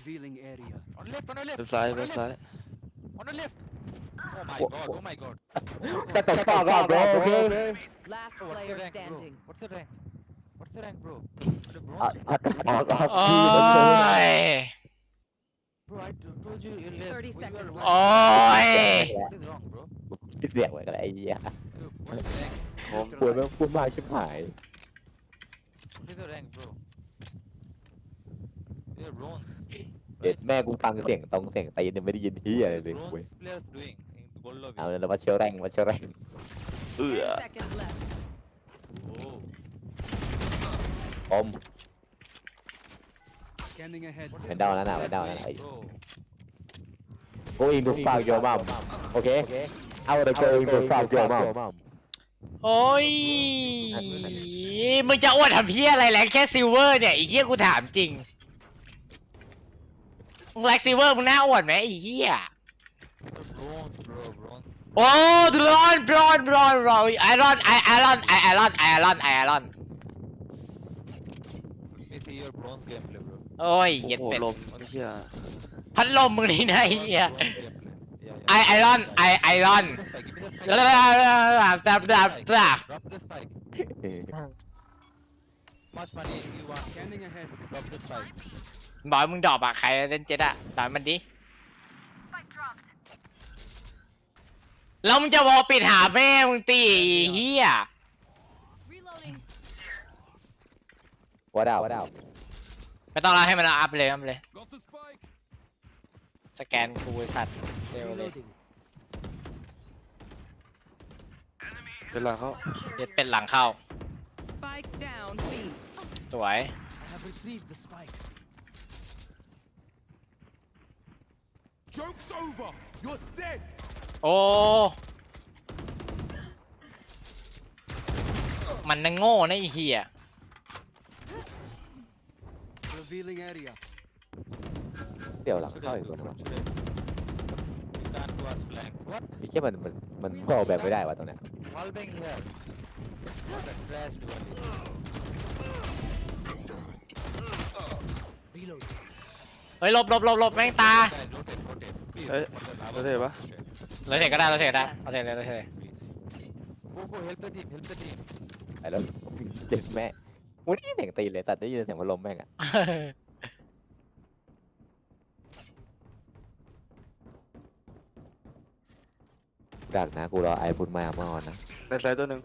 Revealing area. On left, on the left. เว็บซ้าย on the เว็บ left, ซ้าย On the left. Oh my Wha- god, wha- oh my god. Shut the fuck up, bro. Okay. Last Oh, what's the player rank, bro? standing. What's the rank? What's the rank, bro? The Uh, bronze? uh, uh, uh, โอ้ย Bro, I t- told you you left. 30 You seconds are left. โอ้ย What is wrong, bro? เสียงเหมือนกันไอ้เหี้ย What is the rank? ผม ปวดแม่งพูดมากชิบหาย What is the rank, bro? You're bronze. เด็ดแม่กูฟังเสียงตรงเสียงตีนยังไม่ได้ยินเฮียอะไรเลยเว้ย Bronze players doing in gold lobby. เอาแล้วมาเชียวแรงมาเชียวแรงเอื้อ Ten seconds left. Oh. อม Scanning ahead. What is Ven down, that Nana, ven down, doing, Nana. bro? going to fuck your mom okay I wanna going to fuck your mom โอ้ยมึงจะอ้วนทำเพี้ยอะไรแรงแค่ซิลเวอร์เนี่ยไอ้เหี้ยกูถามจริง มึงแรงซิลเวอร์มึงน่าอ้วนไหมไอ้เหี้ย Bronze, bro, bronze. โอ้บรอนบรอนบรอนบรอนไอรอนไอไอรอนไอไอรอนไอไอรอนไอไอรอน Let me see your bronze gameplay, bro. โอ้ยโอ้เหี้ย็ดโหเป็ดลมไอ้เหี้ยพัดลมมึงนี่นะไอ้เหี้ย Bronze gameplay. Yeah, yeah. ไอไอรอนไอไอรอน Give me the spike, give me the จ้า spike. จ้าจ้าจ้า Drop the spike. Much money you want? Scanning ahead. Drop the spike. บอกให้มึงดรอปอะใครเล่นเจ็ดอะตอนมันดิแล้วมึงจะวอลปิดหาแม่มึงตีไอ้เฮีย Reloading. what out what out ไม่ต้องรอให้มันเอาอัพเลยอัพเลย Got the spike. สแกนกูไอ้สัตว์เร็วเลย Reloading. เป็นหลังเขาเด็ดเป็นหลังเข้า Spike down. B. สวย I have retrieved the spike. Joke's over! You're dead! โอ้ มันน่ะโง่นะไอ้เฮีย Revealing area. เดี๋ยวหลัง Should เข้า I อีก do? คนวะ Should I? You can't do us flanks. What? ไอ้เชี่ยมันมันมันบอกแบบไม่ได้วะตรงเนี้ย Wallbang here. What a trash duel. Reload. เฮ้ยหลบหลบหลบหลบแม่งตา Guys, rotate, rotate. Please. เอ้ย for the lava. เราได้ปะ Rotate, เราเสร็จก็ได้เราเสร็จก็ได้เราเสร็จเลยเราเสร็จเลย please. Go, go, help the team, help the team. ไอ้แล้วเด็ดแม่วันนี้เสียงตีนเลยแต่ได้ยินเสียงพัดลมแม่งอะดักนะกูรอไอพุทมาเมื่อวานนะในไซต์ตัวหนึ่ง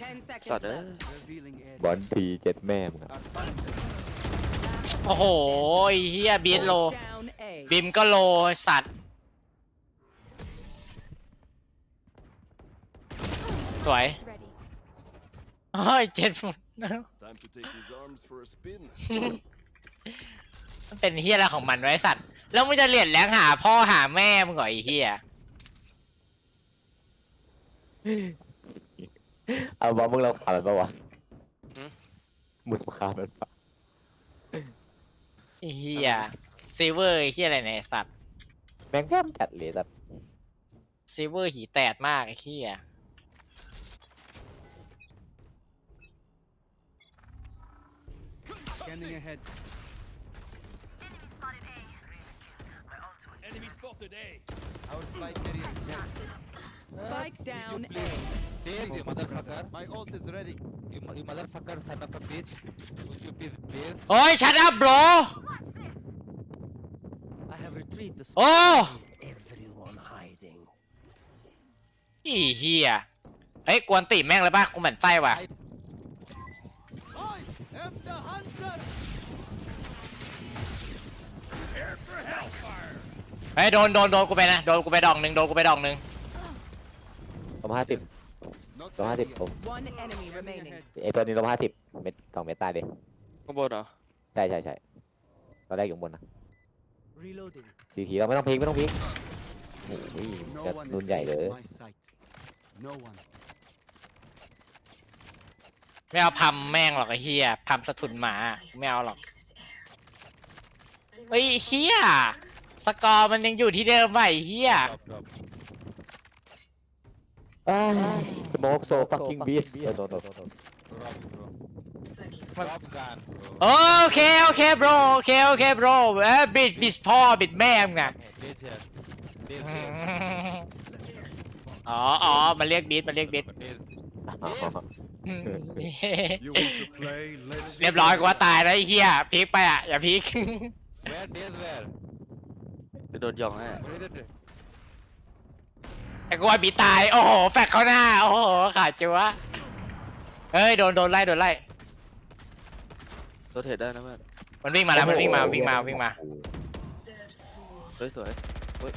Ten สัต seconds ว์เอ้ย left. Revealing area. บอลทีเจ็ดแม่มึงอะ Our spike. โอ้โหไอ้เฮียบีทโล Down A. บิมก็โลไอ้สัตว์ สวย Ready. เฮ้ยเจ็ดฟุต Time to take his arms for a spin. มันเป็นเฮียอะไรของมันไวะไอ้สัตว์ แล้วมึงจะเหรียญแรงหาพ่อหาแม่มึงเหรอไอ้เฮียเอาบอลมึงเราขาดมันปะวะมึงขาดมันปะไอ้เฮีย ซิเวอร์ไอ้เฮียอะไรเนี่ยไอ้สัตว์แม่งแก้มจัดเลยแต่ซิเวอร์หีแตดมากไอ้เฮีย Scanning ahead. Enemy spotted A. Our spike area is dead. Spike down please- A. Dave, you motherfucker. My ult is ready. You, mo- you motherfucker son of a bitch. Would you please base? โอ้ยชัดอัพโบร I have retrieved the โอ้ Is everyone hiding? ไอ้เฮียเฮ้ยกวนตีแม่งเลยป่ะกูเหมือนไส้ว่ะ I am the hunter. เฮ้ยโดนโดนโดนกูไปนะโดนกูไปดองหนึ่งโดนกูไปดองหนึ่งลบห้าสิบ Not ลบห้าสิบ ready ผม One enemy yet. Scanning remaining. ahead. ไอตัวนี้ลบห้าสิบเม็ดสองเม็ดตายดิข้างบนเหรอใช่ใช่ใช่เราได้อยู่ข้างบนนะ Reloading. สีขีเราไม่ต้องพลิกไม่ต้องพลิกโอ้ย No จะ one รุ่นใหญ่เลย escapes my sight. No one. ไม่เอาพัมแม่งหรอกไอ้เฮียพัมสะทุนหมาไม่เอาหรอกเฮ้ยไอ้เฮียสกอร์มันยังอยู่ที่เดิมว่ะไอ้เฮีย Drop, drop. สโมกโซฟักกิ้งบีสโนโน Drop, bro. Top gun, bro. โอเคโอเค bro โอเคโอเค bro เอ้ยบิดบิดพ่อบิดแม่มึงอะ Hey, this here. This here. อ๋ออ๋อมาเรียกบิดมาเรียกบิด This. You want to play? Let's เรียบร้อยกูว่าตายแล้วไอ้เหี้ยพีคไปอะอย่าพีค Where this where? จะโดนหยองให้ Where is it? ไอ้กูว่าบีตายโอ้โหแฟกเข้าหน้าโอ้โหขาดจัวเฮ้ยโดนโดนไล่โดนไล่ โรเทตได้นะเพื่อนมันวิ่งมาแล้วมันวิ่งมาวิ่งมาวิ่งมา เฮ้ยสวยเฮ้ย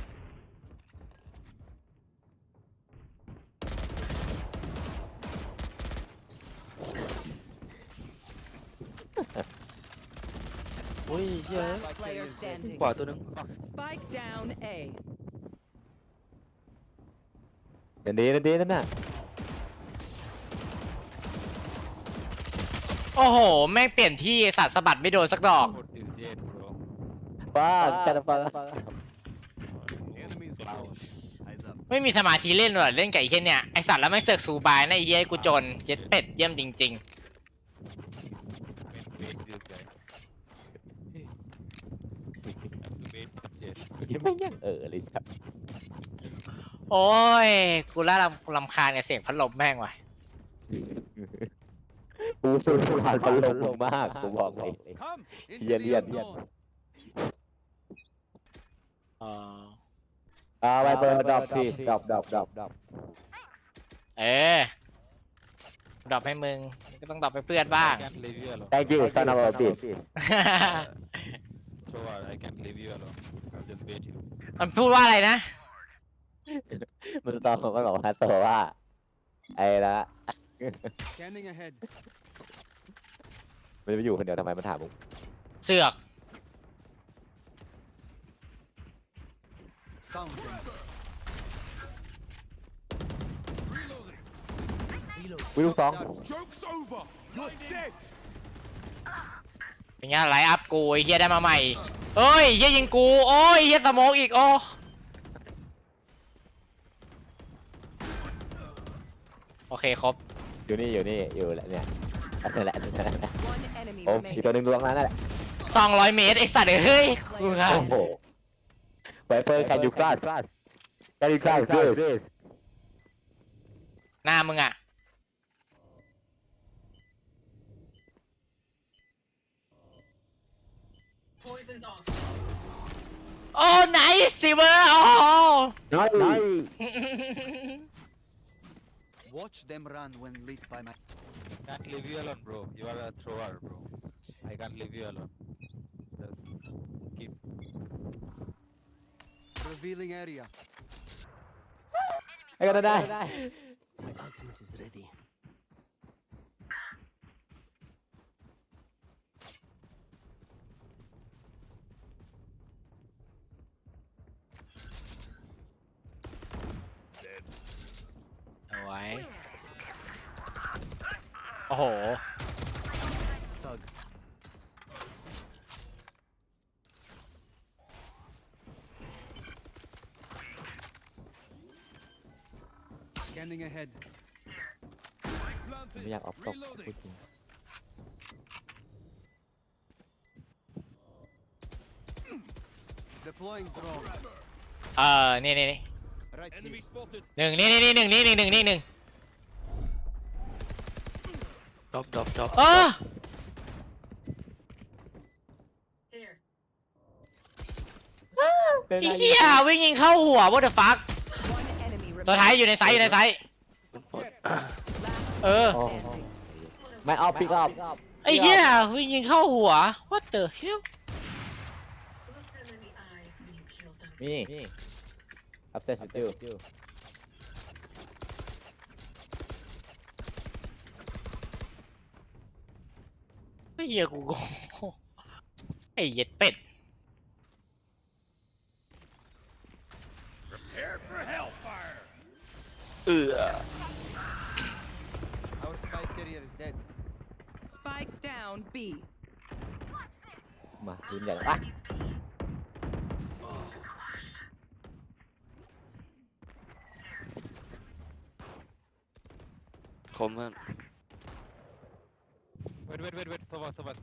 อุ้ยเฮ้ย Last player standing. ขวาตัวหนึง Spike down A. เดี๋ยวดีเดี๋ยวดีนั่นน่ะ โอ้โห แม่งเปลี่ยนที่ไอ้สัตว์สะบัดไม่โดนสักดอก Put this jet, bro. ป้าชัดป้า Enemies close. Eyes up. ไม่มีสมาธิเล่นหรอเล่นไก่เช่นเนี่ยไอสัตว์แล้วไม่งเสือกซูบายนะไอ้เหี้ยกูจนเจ็ดเป็ดเยี่ยมจริง Wait, wait this guy. Have to wait this jet. ไม่ยังเออเลยสับ ๆ โอ้ย กูล่าลำลำคาญกับเสียงพัดลมแม่งว่ะ กูสูดผ่านพัดลมมากกูบอกเลย Come into Yen, the yen, yen. unknown. อ๋ออ่าไวเปิดดรอปพีสดรอปดรอปดรอปดรอปเออดรอปให้มึงก็ต้องดรอปให้เพื่อนบ้าง I can't leave you alone. thank you son of a bitch Thrower, I can't leave you alone. I'll just wait you. มันพูดว่าอะไรนะ มันตอนผมก็บอกว่าตัวว่าไอ้ละ Scanning ahead. มันไม่อยู่คนเดียวทำไมมันถามผมเสือก Found them. Reloading. วิลูกสอง Joke's over. You're dead. เป็นไงไลน์อัพกูไอ้เฮียได้มาใหม่เอ้ยเฮียยิงกูโอ้ยเฮียสโมกอีกโอ้โอเคครบอยู่นี่อยู่นี่อยู่แหละเนี่ย นั่นแหละนั่นแหละ One enemy โอ้อีกตัวหนึ่งดวงนั้นแหละ200เมตรไอสัตว์เฮ้ยกูงาโอ้โหไวเปิด can you cross can you cross this หน้ามึงอะโอ้ไนส์ซิเวอร์โอ้น้อยน้อย Watch them run when lit by my. Can't leave you alone, bro. You are a thrower, bro. I can't leave you alone. Just keep. Revealing area. I gotta die. My ultimate is ready. โอ้โห Thug. Scanning ahead. ไม่อยากออกตกพูดจริง Deploying drone. เออนี่นี่นี่ Right here. Enemy spotted. หนึ่งนี่นี่นี่หนึ่งนี่หนึ่งหนึ่งนี่หนึ่ง ดรอปดรอปดรอปเออเป็นไอ้ไรเหี้ยวิ่งยิงเข้าหัว what the fuck One enemy ตัวท้ายอยู่ในไซส์อยู่ในไซส์เออ โอ้โหไม่ออฟพิกออฟไอ้เหี้ยวิ่งยิงเข้าหัว what the hell นี่ obsessed with you เหี้ยกูโง่ไอ้เหี้ย็ดเป็ด Prepare for hellfire. เอือ Our spike carrier is dead. Spike down B. มาลุ้นใหญ่เลยอะคมมาก Wait, wait, wait, wait. Soba, soba.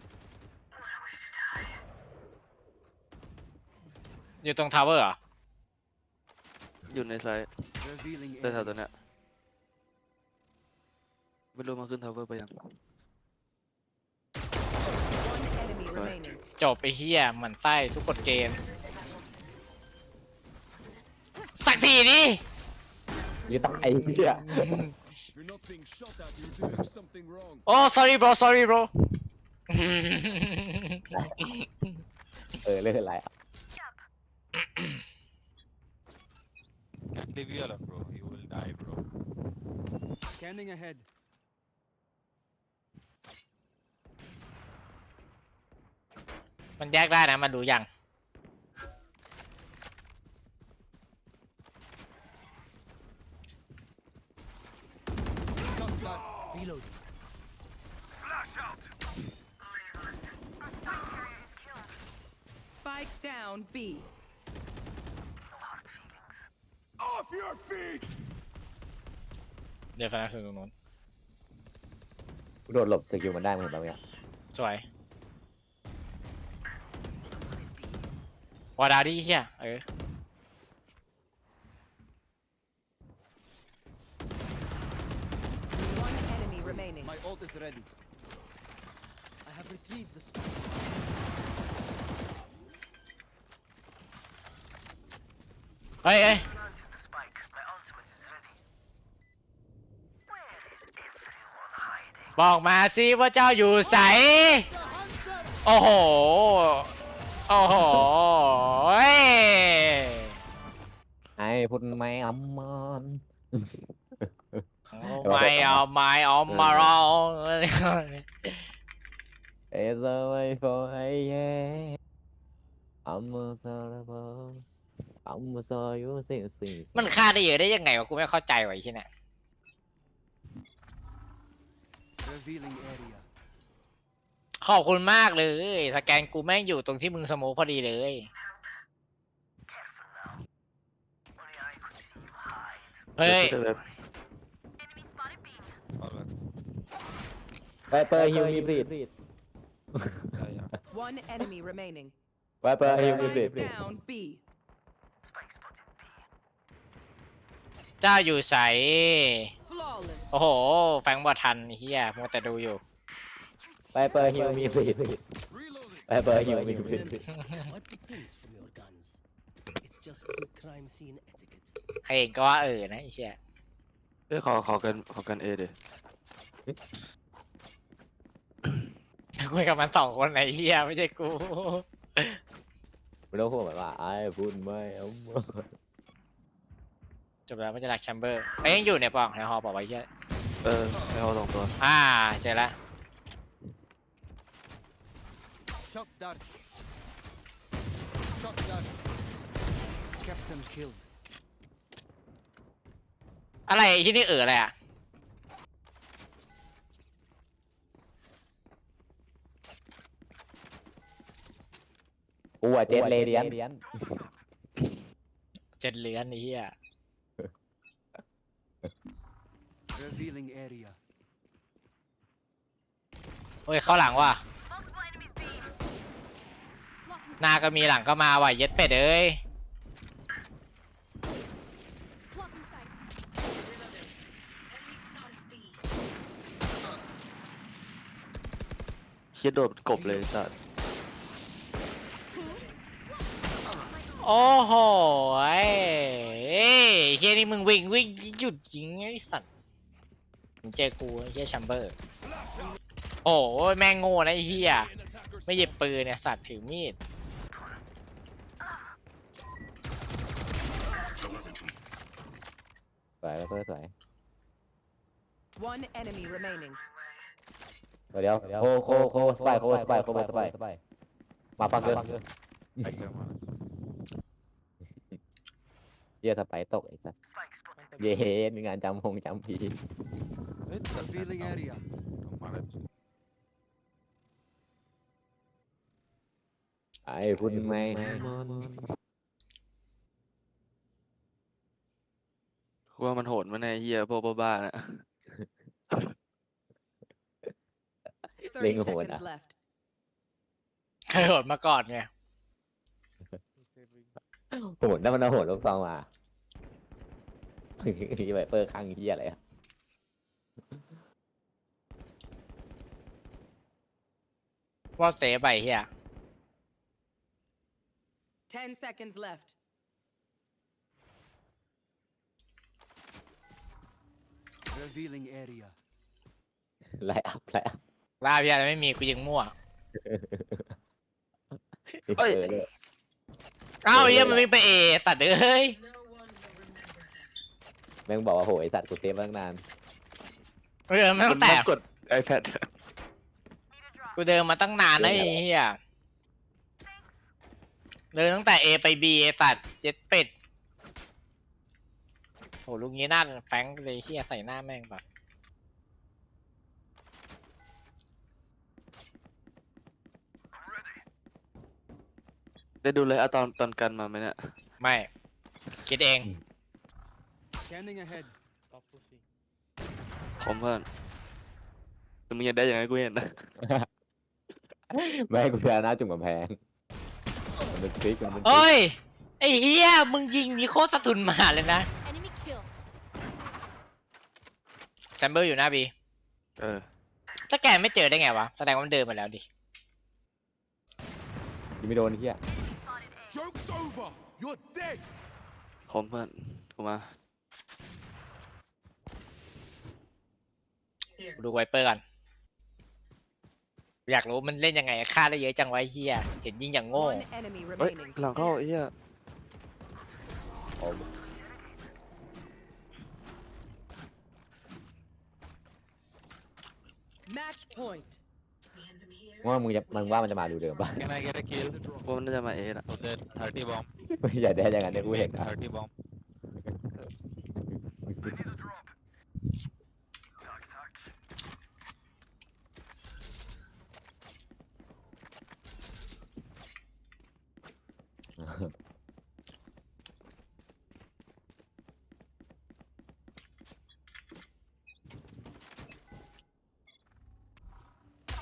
อยู่ตรงทาวเวอร์เหรออยู่ในไซต์ Revealing แต่แถว area. ตัวเนี้ยไม่รู้มันขึ้นทาวเวอร์ไปยัง One enemy remaining. จบไอ้เหี้ยเหมือนไส้ทุกกฎเกณฑ์สักทีดิอยู่ตั้งไอ้เหี้ย If you're not being shot at, you're doing something wrong. โอ้ sorry bro sorry bro เออเล่นอะไรอ่ะ Can't leave you alone, bro. You will die, bro. Scanning ahead. มันแยกได้ That. Reload. Spike down B. Off your feet! เดี๋ยวฟันนักสุดตรงนู้นกูโดดหลบสกิลมันได้มึงเห็นป่ะเนี่ยสวยวอร์ดาวดิเฮียเออ One enemy remaining. My ult is ready. I have retrieved the spike. เฮ้ยเฮ้ยบอกมาสิว่าเจ้าอยู่ใส โอ้โห โอ้โหเฮ้ย ไอ้พูดไม่อำมอน ไม่เอาไม่เอามาลองเอเซอร์ไม่ฟอไอ้เย่อัมมาซาลาบออัมมาซายูสิสิมันฆ่าได้เยอะได้ยังไงวะกูไม่เข้าใจว่ะไอ้ที่เนี่ย Revealing area. ขอบคุณมากเลย สแกนกูแม่งอยู่ตรงที่มึงสโมคพอดีเลย เฮ้ยเดี๋ยวเดี๋ยว All right. ไปเปอร์ฮิวมีบรีด Yeah, yeah. One enemy remaining. ไปเปอร์ฮิวมีบรีด Spike down B. เจ้าอยู่ใส Flawless. โอ้โห แฟงบอทันไอ้เฮียมัวแต่ดูอยู่ไปเปอร์ฮิวมีบรีด Reloading! ไปเปอร์ฮิวมีบรีด Wipe the paint from your guns. It's just good crime scene etiquette. ใครเองก็ว่าเออนะไอ้เชี่ยเอ้ยขอขอกันขอกันเอเด คุยกับมันสองคนไหนเฮียไม่ใช่กูไม่ต้องพูดเหมือนว่าไอ้พูดไม่อำมอนจบแล้วมันจะหลักแชมเบอร์เอ้ยยังอยู่เนี่ยปองในฮอบอกไว้เฮียเออให้เขาสองตัวอ่าเจอแล้ว Shot dark. Shot dark. Captain killed. อะไรไอ้ที่นี่เอออะไรอะ กูอะเจ็ดเลเดียนเจ็ดเหรียญไอ้เฮีย Revealing area. โอ้ยเข้าหลังว่ะ หน้าก็มีหลังก็มาว่ะเย็ดเป็ดเอ้ยเคียโดดกบเลยสัตว์ โอ้โหไอ้เอ้ยเฮียนี่มึงวิ่งวิ่งหยุดยิงไอ้สัตว์มึงเจอกูไอ้เฮียแชมเบอร์ โอ้ยแม่งโง่นะไอ้เฮียไม่หยิบปืนเนี่ยสัตว์ถือมีด สวยเปอร์สวย One enemy remaining. เดี๋ยวโคโคโคสไปโคสไปโคสไปสไปมาฟังเกิน I came on. เยี่ยสไปตกไอ้สัสเย้มีงานจำพงจำพี Wait, that's Revealing not- area. Come on, it's- ไอ้พูดไม่อำมอนกูว่ามันโหดมาแน่เฮียพวกบ้าๆน่ะ Linh Thirty hồn seconds à? left. เคยโหดมาก่อนไง โหดนั่นมันเอาโหดลูกซองมานี่ไวเปอร์ข้างเฮียอะไรอะว่าเซฟไปเฮีย Ten seconds left. Revealing area. ไล่อัพไล่อัพลาพี่อะไรไม่มีกูยิงมั่ว เอ้ย เออเลย อ้าวเออเฮียมันวิ่งไปเอสัตว์เอ้ยแม่งบอกว่าโหยสัตว์กูเซฟมาตั้งนาน เออไม่มัต้อนงแตมากกด iPad กูเดินมาตั้งนานนะไอ้เฮียเดินตั้งแต่ A ไป B ไอ้สัตว์เจ็ดเป็ดโหลูกนี้น่าแฟงเลยเฮียใส่หน้าแม่งปะ ได้ดูเลยอะตอนตอนกันมาไหมเนี่ยไม่ คิดเอง Scanning ahead. คอมเพื่อนแต่มึงอยากได้อย่างไรกูเห็นนะไม่ให้กูชนะจุ่มกำแพงมันเป็นทริคมันเป็นทริคเอ้ย ไอ้เฮียมึงยิงมีโคตรสะทุนมาเลยนะ Enemy kill. แชมเบอร์อยู่หน้าบีเออถ้าแกไม่เจอได้ไงวะ แสดงว่ามันเดินมาแล้วดิ ยิงไม่โดนเฮีย Joke's over. You're dead. คอมเพื่อนกูมาดูไวเปอร์กันอยากรู้มันเล่นยังไงฆ่าได้เยอะจังไวะไอ้เฮียเห็นยิงอย่างโง่ One enemy เฮ้ย remaining. หลังเข้าไอ้เหี้ยโอ้ Match point. ว่ามึงจะมันว่ามันจะมาดูเดิมป่ะ Can I get a kill? ว่ามันน่าจะมาเอละ So that 30 bomb. อย่าได้อย่างนั้นเดี๋ยวกูเห็นนะ30 bomb.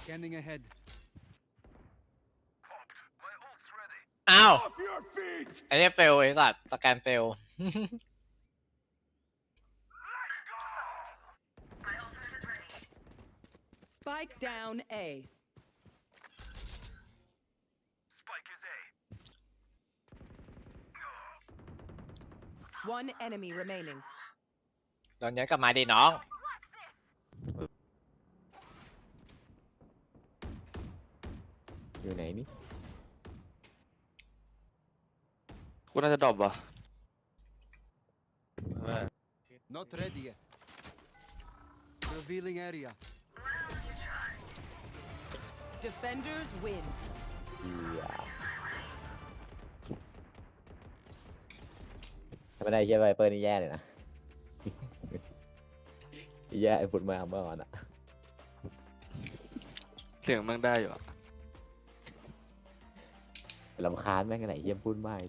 Scanning ahead. อ้าว Off your feet. ไอ้เนี่ยเฟลไอ้สัตว์สแกนเฟล Spike down A. One enemy remaining. ตอนนี้กลับมาดิน้อง อยู่ไหนนี่ กูน่าจะดรอปว่ะ Where? Not ready yet. Revealing area. Defenders win. เหี้ยถ้าไม่ได้เฮียไวเปอร์นี่แย่เลยนะ แย่ไอ้ฟุตมาเมื่อวานอะเสียงแม่งได้อยู่อะลำคาญแม่งไหนเยี่ยมพูดมาก